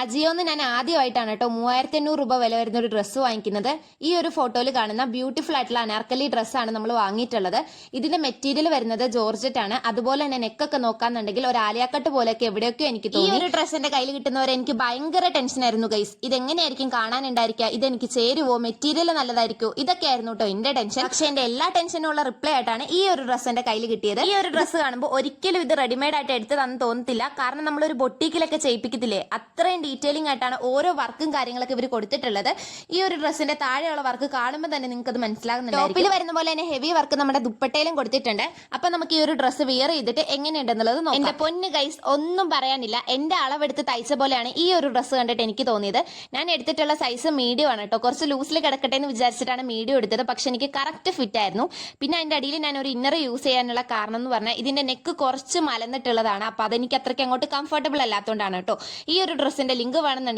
അജിയോന്ന് ഞാൻ ആദ്യമായിട്ടാണ് കേട്ടോ മൂവായിരത്തി എണ്ണൂറ് രൂപ വില വരുന്ന ഒരു ഡ്രസ്സ് വാങ്ങിക്കുന്നത്. ഈ ഒരു ഫോട്ടോയിൽ കാണുന്ന ബ്യൂട്ടിഫുൾ ആയിട്ടുള്ള അനാർക്കലി ഡ്രസ്സാണ് നമ്മൾ വാങ്ങിയിട്ടുള്ളത്. ഇതിന്റെ മെറ്റീരിയൽ വരുന്നത് ജോർജറ്റ് ആണ്. അതുപോലെ തന്നെ നെക്കൊക്കെ നോക്കാന്നുണ്ടെങ്കിൽ ഒരു ആലിയാക്കട്ട് പോലെയൊക്കെ എവിടെയൊക്കെ എനിക്ക് തോന്നി. ഈ ഒരു ഡ്രസ്സ് എന്റെ കയ്യിൽ കിട്ടുന്നവരെ എനിക്ക് ഭയങ്കര ടെൻഷൻ ആയിരുന്നു ഗൈസ് ഇത് എങ്ങനെയായിരിക്കും കാണാനുണ്ടായിരിക്കുക? ഇത് എനിക്ക് ചേരുവോ? മെറ്റീരിയൽ നല്ലതായിരിക്കുമോ ഇതൊക്കെ ആയിരുന്നു കേട്ടോ എന്റെ ടെൻഷൻ പക്ഷെ എന്റെ എല്ലാ ടെൻഷനും ഉള്ള റിപ്ലൈ ആയിട്ടാണ് ഈ ഒരു ഡ്രസ്സ് എന്റെ കയ്യിൽ കിട്ടിയത്. ഈ ഒരു ഡ്രസ്സ് കാണുമ്പോൾ ഒരിക്കലും ഇത് റെഡിമെയ്ഡ് ആയിട്ട് എടുത്തതാണെന്ന് തോന്നത്തില്ല. കാരണം നമ്മൾ ഒരു ബൊട്ടീക്കിലൊക്കെ ചെയ്യിപ്പിക്കത്തില്ലേ? അത്രയും ഡീറ്റെയിലിംഗ് ആയിട്ടാണ് ഓരോ വർക്കും കാര്യങ്ങളൊക്കെ ഇവർ കൊടുത്തിട്ടുള്ളത്. ഈ ഒരു ഡ്രസ്സിന്റെ താഴെയുള്ള വർക്ക് കാണുമ്പോൾ തന്നെ നിങ്ങൾക്ക് അത് മനസ്സിലാകുന്നുണ്ട് ടോപ്പിൽ വരുന്ന പോലെ തന്നെ ഹെവി വർക്ക് നമ്മുടെ ദുപ്പട്ടയിലും കൊടുത്തിട്ടുണ്ട്. അപ്പൊ നമുക്ക് ഈ ഒരു ഡ്രസ്സ് വിയർ ചെയ്തിട്ട് എങ്ങനെയുണ്ടെന്നുള്ളത് നോക്കാം. എന്റെ പൊന്ന് ഗൈസ് ഒന്നും പറയാനില്ല. എന്റെ അളവെടുത്ത് തയ്ച്ച പോലെയാണ് ഈ ഒരു ഡ്രസ്സ് കണ്ടിട്ട് എനിക്ക് തോന്നിയത്. ഞാൻ എടുത്തിട്ടുള്ള സൈസ് മീഡിയം ആണ് കേട്ടോ കുറച്ച് ലൂസിൽ കിടക്കട്ടെ എന്ന് വിചാരിച്ചിട്ടാണ് മീഡിയം എടുത്തത്. പക്ഷെ എനിക്ക് കറക്റ്റ് ഫിറ്റ് ആയിരുന്നു. പിന്നെ അതിന്റെ അടിയിൽ ഞാൻ ഒരു ഇന്നർ യൂസ് ചെയ്യാനുള്ള കാരണം എന്ന് പറഞ്ഞാൽ ഇതിന്റെ നെക്ക് കുറച്ച് മലന്നിട്ടുള്ളതാണ്. അപ്പൊ അതെനിക്ക് അത്രയ്ക്ക് അങ്ങോട്ട് കംഫർട്ടബിൾ അല്ലാത്തതുകൊണ്ടാണ് കേട്ടോ ഈ ഒരു ഡ്രസ്സിന്റെ ലിങ്ക് വേണമെന്നുണ്ടെങ്കിൽ